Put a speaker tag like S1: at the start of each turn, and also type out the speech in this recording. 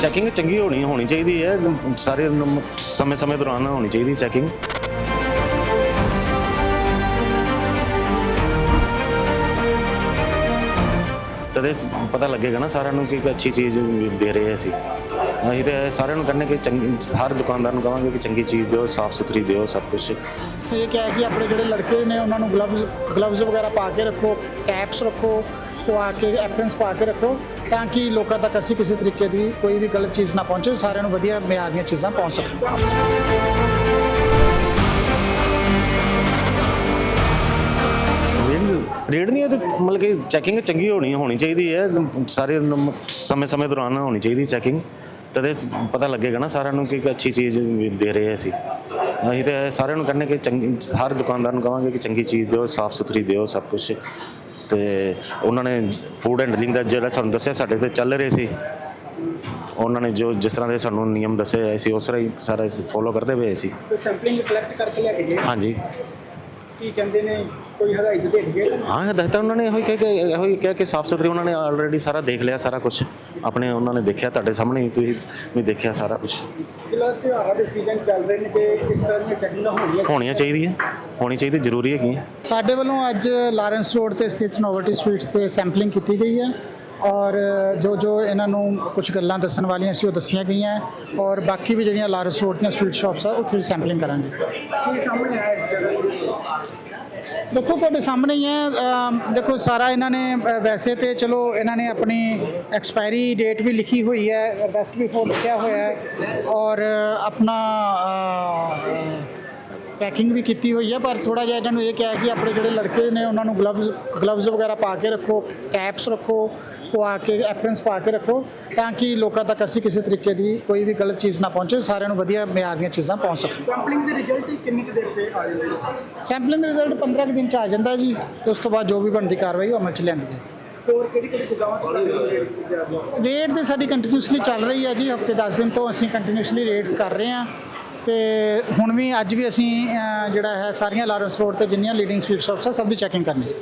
S1: Checking ਚੰਗੀ ਹੋਣੀ ਹੋਣੀ ਚਾਹੀਦੀ ਹੈ ਸਾਰੇ ਸਮੇਂ ਸਮੇਂ ਦੌਰਾਨ ਹੋਣੀ ਚਾਹੀਦੀ ਚੈਕਿੰਗ ਤਦੇ ਪਤਾ ਲੱਗੇਗਾ ਨਾ ਸਾਰਿਆਂ ਨੂੰ ਕਿ ਕੋਈ ਅੱਛੀ ਚੀਜ਼ ਦੇ ਰਹੇ ਅਸੀਂ। ਅਸੀਂ ਤੇ ਸਾਰਿਆਂ ਨੂੰ ਕਹਿੰਦੇ ਕਿ ਚੰਗੀ, ਹਰ ਦੁਕਾਨਦਾਰ ਨੂੰ ਕਹਾਂਗੇ ਕਿ ਚੰਗੀ ਚੀਜ਼ ਦਿਓ ਸਾਫ਼ ਸੁਥਰੀ ਦਿਓ ਸਭ ਕੁਝ
S2: ਇਹ ਕਿਹਾ ਕਿ ਆਪਣੇ ਜਿਹੜੇ ਲੜਕੇ ਨੇ, ਉਹਨਾਂ ਨੂੰ ਗਲਵਜ਼ ਗਲਵਜ਼ ਵਗੈਰਾ ਪਾ ਕੇ ਰੱਖੋ ਕੈਪਸ ਰੱਖੋ ਪਵਾ ਕੇ ਐਪਰਨਸ ਪਾ ਕੇ ਰੱਖੋ। ਤਾਂ ਕਿ ਲੋਕਾਂ ਤੱਕ ਅਸੀਂ ਕਿਸੇ ਤਰੀਕੇ ਦੀ ਕੋਈ ਵੀ ਗਲਤ ਚੀਜ਼ ਨਾ ਪਹੁੰਚੇ, ਸਾਰਿਆਂ ਨੂੰ ਵਧੀਆ ਮਿਆਰ ਦੀਆਂ ਚੀਜ਼ਾਂ ਪਹੁੰਚ ਸਕਣ।
S1: ਰੇਡ ਨਹੀਂ ਤੇ ਮਤਲਬ ਕਿ ਚੈਕਿੰਗ ਚੰਗੀ ਹੋਣੀ ਹੋਣੀ ਚਾਹੀਦੀ ਹੈ। ਸਾਰੇ ਸਮੇਂ ਸਮੇਂ ਦੌਰਾਨ ਹੋਣੀ ਚਾਹੀਦੀ ਚੈਕਿੰਗ ਤਦੇ ਪਤਾ ਲੱਗੇਗਾ ਨਾ ਸਾਰਿਆਂ ਨੂੰ ਕਿ ਅੱਛੀ ਚੀਜ਼ ਦੇ ਰਹੇ ਅਸੀਂ। ਅਸੀਂ ਤੇ ਸਾਰਿਆਂ ਨੂੰ ਕਹਿੰਦੇ ਕਿ ਚੰਗੀ, ਹਰ ਦੁਕਾਨਦਾਰ ਨੂੰ ਕਹਾਂਗੇ ਕਿ ਚੰਗੀ ਚੀਜ਼ ਦਿਓ, ਸਾਫ਼ ਸੁਥਰੀ ਦਿਓ ਸਭ ਕੁਝ ਤੇ ਉਹਨਾਂ ਨੇ ਫੂਡ ਹੈਂਡਲਿੰਗ ਦਾ ਜਿਹੜਾ ਸਾਨੂੰ ਦੱਸਿਆ ਸਾਡੇ ਤੇ ਚੱਲ ਰਹੇ ਸੀ। ਉਹਨਾਂ ਨੇ ਜੋ ਜਿਸ ਤਰ੍ਹਾਂ ਦੇ ਸਾਨੂੰ ਨਿਯਮ ਦੱਸੇ ਹੋਏ ਸੀ ਉਸ ਤਰ੍ਹਾਂ ਹੀ ਸਾਰਾ ਫੋਲੋ ਕਰਦੇ ਪਏ ਸੀ।
S2: ਕੋਈ ਸੈਂਪਲਿੰਗ ਕਲੈਕਟ ਕਰਕੇ ਲੈ ਕੇ ਗਏ।
S1: ਹਾਂਜੀ।
S2: ਕੀ ਕਹਿੰਦੇ ਨੇ? ਕੋਈ ਹਦਾਇਤ ਦੇ ਗਏ?
S1: ਹਾਂ ਹਦਾਇਤਾਂ ਉਹਨਾਂ ਨੇ ਇਹੋ ਹੀ ਕਹਿ ਕੇ ਇਹੋ ਹੀ ਕਹਿ ਕੇ ਸਾਫ਼ ਸੁਥਰੀ ਉਹਨਾਂ ਨੇ ਆਲਰੇਡੀ ਸਾਰਾ ਦੇਖ ਲਿਆ ਸਾਰਾ ਕੁਝ ਆਪਣੇ ਉਹਨਾਂ ਨੇ ਦੇਖਿਆ ਤੁਹਾਡੇ ਸਾਹਮਣੇ ਹੀ ਤੁਸੀਂ ਵੀ ਦੇਖਿਆ ਸਾਰਾ ਕੁਝ
S2: ਫਿਲਹਾਲ ਤਿਉਹਾਰਾਂ ਦੇ ਸੀਜ਼ਨ ਚੱਲ ਰਹੇ ਨੇ ਤੇ ਇਸ ਤਰ੍ਹਾਂ ਦੀਆਂ ਚੈਕਿੰਗਾਂ ਹੋਣੀਆਂ
S1: ਹੋਣੀਆਂ ਚਾਹੀਦੀਆਂ ਹੋਣੀ ਚਾਹੀਦੀ ਜ਼ਰੂਰੀ ਹੈਗੀ
S2: ਸਾਡੇ ਵੱਲੋਂ ਅੱਜ ਲਾਰੈਂਸ ਰੋਡ ਤੇ ਸਥਿਤ ਨੋਵਲਟੀ ਸਵੀਟਸ ਤੇ ਸੈਂਪਲਿੰਗ ਕੀਤੀ ਗਈ ਹੈ। ਔਰ ਜੋ ਜੋ ਇਹਨਾਂ ਨੂੰ ਕੁਝ ਗੱਲਾਂ ਦੱਸਣ ਵਾਲੀਆਂ ਸੀ ਉਹ ਦੱਸੀਆਂ ਗਈਆਂ ਔਰ ਬਾਕੀ ਵੀ ਜਿਹੜੀਆਂ ਲਾਰੈਂਸ ਰੋਡ ਦੀਆਂ ਸਵੀਟ ਸ਼ਾਪਸ ਆ, ਉੱਥੇ ਸੈਂਪਲਿੰਗ ਕਰਾਂਗੇ। ਕੀ ਸਾਹਮਣੇ ਆਇਆ ਦੇਖੋ, ਤੁਹਾਡੇ ਸਾਹਮਣੇ ਹੀ ਹੈ। ਦੇਖੋ, ਸਾਰਾ ਇਹਨਾਂ ਨੇ ਵੈਸੇ ਤੇ ਚਲੋ, ਇਹਨਾਂ ਨੇ ਆਪਣੀ ਐਕਸਪਾਇਰੀ ਡੇਟ ਵੀ ਲਿਖੀ ਹੋਈ ਹੈ, ਬੈਸਟ ਬਿਫੋਰ ਲਿਖਿਆ ਹੋਇਆ ਹੈ। ਔਰ ਆਪਣਾ ਪੈਕਿੰਗ ਵੀ ਕੀਤੀ ਹੋਈ ਹੈ ਪਰ ਥੋੜਾ ਜਿਹਾ ਇਹਨਾਂ ਨੂੰ ਇਹ ਕਿਹਾ ਕਿ ਆਪਣੇ ਜਿਹੜੇ ਲੜਕੇ ਨੇ ਉਹਨਾਂ ਨੂੰ ਗਲਵਜ਼ ਗਲਵਜ਼ ਵਗੈਰਾ ਪਾ ਕੇ ਰੱਖੋ ਕੈਪਸ ਰੱਖੋ ਪਵਾ ਕੇ ਐਪਰਨਸ ਪਾ ਕੇ ਰੱਖੋ ਤਾਂ ਕਿ ਲੋਕਾਂ ਤੱਕ ਅਸੀਂ ਕਿਸੇ ਤਰੀਕੇ ਦੀ ਕੋਈ ਵੀ ਗਲਤ ਚੀਜ਼ ਨਾ ਪਹੁੰਚੇ ਸਾਰਿਆਂ ਨੂੰ ਵਧੀਆ ਮਿਆਰ ਦੀਆਂ ਚੀਜ਼ਾਂ ਪਹੁੰਚ ਸਕਣ।
S3: ਸੈਂਪਲਿੰਗ ਦੇ ਰਿਜ਼ਲਟ ਕਿੰਨੀ ਕੁ ਦੇਰ ਤੇ ਆ ਜਾਂਦੇ
S2: ਸੈਂਪਲਿੰਗ ਦਾ ਰਿਜ਼ਲਟ 15 ਕੁ ਦਿਨ ਚ ਆ ਜਾਂਦਾ ਜੀ ਤੇ ਉਸ ਤੋਂ ਬਾਅਦ ਜੋ ਵੀ ਬਣਦੀ ਕਾਰਵਾਈ ਉਹ ਅਮਲ ਚ ਲਿਆਂਦੀ ਹੈ? ਰੇਟ ਤੇ ਸਾਡੀ ਕੰਟੀਨਿਊਸਲੀ ਚੱਲ ਰਹੀ ਹੈ ਜੀ ਹਫ਼ਤੇ 10 ਦਿਨ ਤੋਂ ਅਸੀਂ ਕੰਟੀਨਿਊਸਲੀ ਰੇਟਸ ਕਰ ਰਹੇ ਹਾਂ। ਤੇ ਹੁਣ ਵੀ ਅੱਜ ਵੀ ਅਸੀਂ ਜਿਹੜਾ ਹੈ, ਸਾਰੀਆਂ ਲਾਰੈਂਸ ਰੋਡ ਤੇ ਜਿੰਨੀਆਂ ਲੀਡਿੰਗ ਸਵੀਟ ਸ਼ਾਪਸ ਆ, ਸਭ ਦੀ ਚੈਕਿੰਗ ਕਰਨੀ